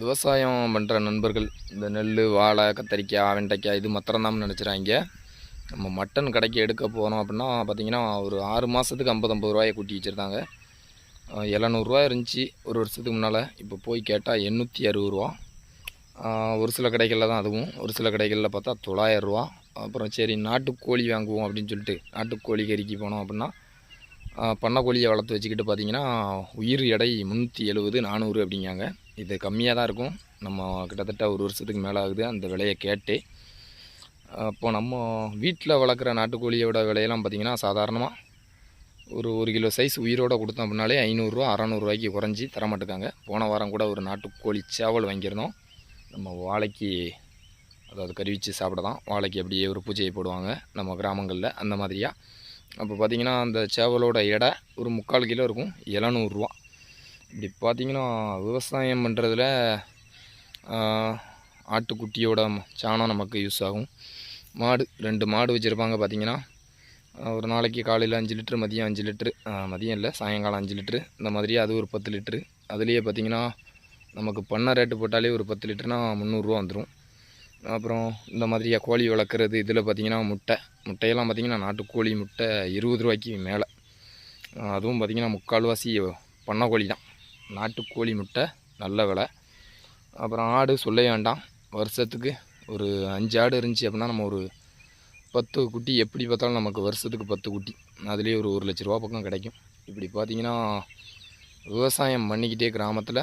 விவசாயம் பண்ணுற நண்பர்கள் இந்த நெல் வாழை கத்தரிக்காய் வெண்டைக்காய் இது மாத்திரம்தான் நினச்சிட்றாங்க நம்ம மட்டன் கடைக்கு எடுக்க போகிறோம் அப்படின்னா பார்த்தீங்கன்னா ஒரு ஆறு மாதத்துக்கு ஐம்பது ஐம்பது ரூபாயை கூட்டி வச்சுருந்தாங்க. எழுநூறுவா இருந்துச்சு ஒரு வருஷத்துக்கு முன்னால். இப்போ போய் கேட்டால் எண்ணூற்றி அறுபது ரூபா. ஒரு சில கடைகளில் தான் அதுவும். ஒரு சில கடைகளில் பார்த்தா தொள்ளாயிரரூவா அப்புறம் சரி நாட்டுக்கோழி வாங்குவோம் அப்படின்னு சொல்லிட்டு நாட்டுக்கோழி கறிக்கு போனோம் அப்படின்னா பண்ணக்கோழியை வளர்த்து வச்சுக்கிட்டு பார்த்தீங்கன்னா உயிர் எடை முந்நூற்றி எழுபது நானூறு அப்படிங்காங்க இது கம்மியாக தான் இருக்கும். நம்ம கிட்டத்தட்ட ஒரு வருஷத்துக்கு மேலே ஆகுது அந்த விலையை கேட்டு. அப்போ நம்ம வீட்டில் வளர்க்குற நாட்டுக்கோழியோட விலையெல்லாம் பார்த்திங்கன்னா சாதாரணமாக ஒரு ஒரு கிலோ சைஸ் உயிரோட கொடுத்தோம் அப்படின்னாலே ஐநூறுரூவா அறநூறுவாய்க்கு குறைஞ்சி தரமாட்டுக்காங்க போன வாரம் கூட ஒரு நாட்டுக்கோழி சேவல் வாங்கியிருந்தோம். நம்ம வாழைக்கு அதாவது கருவிச்சு சாப்பிட தான் வாழைக்கு அப்படியே ஒரு பூஜையை போடுவாங்க நம்ம கிராமங்களில் அந்த மாதிரியா. அப்போ பார்த்தீங்கன்னா அந்த சேவலோட எடை ஒரு முக்கால் கிலோ இருக்கும் எழுநூறுவா இப்படி பார்த்தீங்கன்னா விவசாயம் பண்ணுறதுல ஆட்டுக்குட்டியோட சாணம் நமக்கு யூஸ் ஆகும். மாடு ரெண்டு மாடு வச்சுருப்பாங்க பார்த்தீங்கன்னா ஒரு நாளைக்கு காலையில் அஞ்சு லிட்ரு மதியம் அஞ்சு லிட்ரு மதியம் இல்லை சாயங்காலம் அஞ்சு லிட்ரு இந்த மாதிரி அது ஒரு பத்து லிட்ரு அதுலேயே பார்த்தீங்கன்னா நமக்கு பண்ணை ரேட்டு போட்டாலே ஒரு பத்து லிட்டருனா முந்நூறுரூவா வந்துடும் அப்புறம் இந்த மாதிரியாக கோழி வளர்க்குறது இதில் பார்த்தீங்கன்னா முட்டை. முட்டையெல்லாம் பார்த்திங்கன்னா நாட்டுக்கோழி முட்டை இருபது ரூபாய்க்கு மேலே. அதுவும் பார்த்தீங்கன்னா முக்கால்வாசி பண்ணைக்கோழி தான். நாட்டுக்கோழி முட்டை நல்ல விலை. அப்புறம் ஆடு சொல்ல வேண்டாம். வருஷத்துக்கு ஒரு அஞ்சு ஆடு இருந்துச்சு அப்படின்னா நம்ம ஒரு பத்து குட்டி எப்படி பார்த்தாலும் நமக்கு வருஷத்துக்கு பத்து குட்டி. அதுலேயே ஒரு ஒரு லட்ச ரூபா பக்கம் கிடைக்கும். இப்படி பார்த்தீங்கன்னா விவசாயம் பண்ணிக்கிட்டே கிராமத்தில்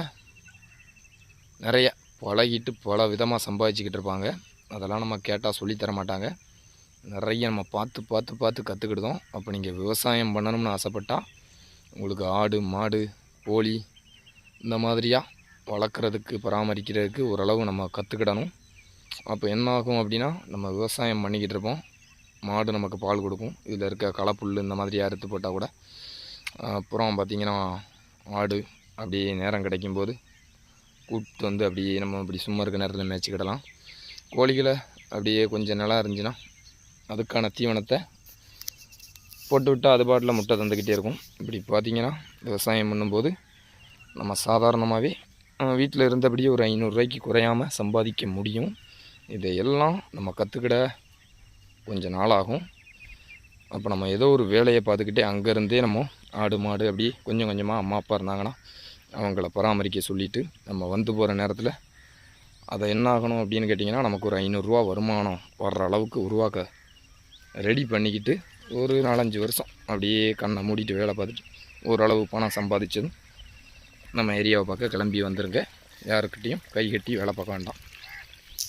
நிறைய பழகிட்டு பல விதமாக சம்பாதிச்சுக்கிட்டு இருப்பாங்க. அதெல்லாம் நம்ம கேட்டால் சொல்லித்தர மாட்டாங்க. நிறைய நம்ம பார்த்து பார்த்து பார்த்து கற்றுக்கிட்டோம் அப்போ நீங்கள் விவசாயம் பண்ணணும்னு ஆசைப்பட்டால் உங்களுக்கு ஆடு மாடு கோழி இந்த மாதிரியாக வளர்க்குறதுக்கு பராமரிக்கிறதுக்கு ஓரளவு நம்ம கற்றுக்கிடணும் அப்போ என்ன ஆகும் அப்படின்னா நம்ம விவசாயம் பண்ணிக்கிட்டு இருப்போம். மாடு நமக்கு பால் கொடுக்கும். இதில் இருக்க களைப்புல் இந்த மாதிரி அறுத்து போட்டால் கூட. அப்புறம் பார்த்திங்கன்னா ஆடு அப்படியே நேரம் கிடைக்கும்போது கூப்பிட்டு வந்து அப்படியே நம்ம இப்படி சும்மா இருக்க நேரத்தில் மேய்ச்சிக்கிடலாம். கோழிகளை அப்படியே கொஞ்சம் நல்லா இருந்துச்சுன்னா அதுக்கான தீவனத்தை போட்டு விட்டால் அது பாட்டில் முட்டை தந்துக்கிட்டே இருக்கும். இப்படி பார்த்தீங்கன்னா விவசாயம் பண்ணும்போது நம்ம சாதாரணமாகவே வீட்டில் இருந்தபடியே ஒரு ஐநூறுரூவாய்க்கு குறையாமல் சம்பாதிக்க முடியும். இதையெல்லாம் நம்ம கற்றுக்கிட கொஞ்சம் நாளாகும் அப்போ நம்ம ஏதோ ஒரு வேலையை பார்த்துக்கிட்டே அங்கேருந்தே நம்ம ஆடு மாடு அப்படி கொஞ்சம் கொஞ்சமாக அம்மா அப்பா இருந்தாங்கன்னா அவங்கள பராமரிக்க சொல்லிவிட்டு நம்ம வந்து போகிற நேரத்தில் அதை என்ன ஆகணும் அப்படின்னு கேட்டிங்கன்னா நமக்கு ஒரு ஐநூறுரூவா வருமானம் வர்ற அளவுக்கு உருவாக்க ரெடி பண்ணிக்கிட்டு ஒரு நாலஞ்சு வருஷம் அப்படியே கண்ணை மூடிட்டு வேலை பார்த்துட்டு ஓரளவு பணம் சம்பாதிச்சதும் நம்ம ஏரியாவை பார்க்க கிளம்பி வந்துருங்க. யாருக்கிட்டேயும் கை கட்டி வேலை பார்க்க வேண்டாம்.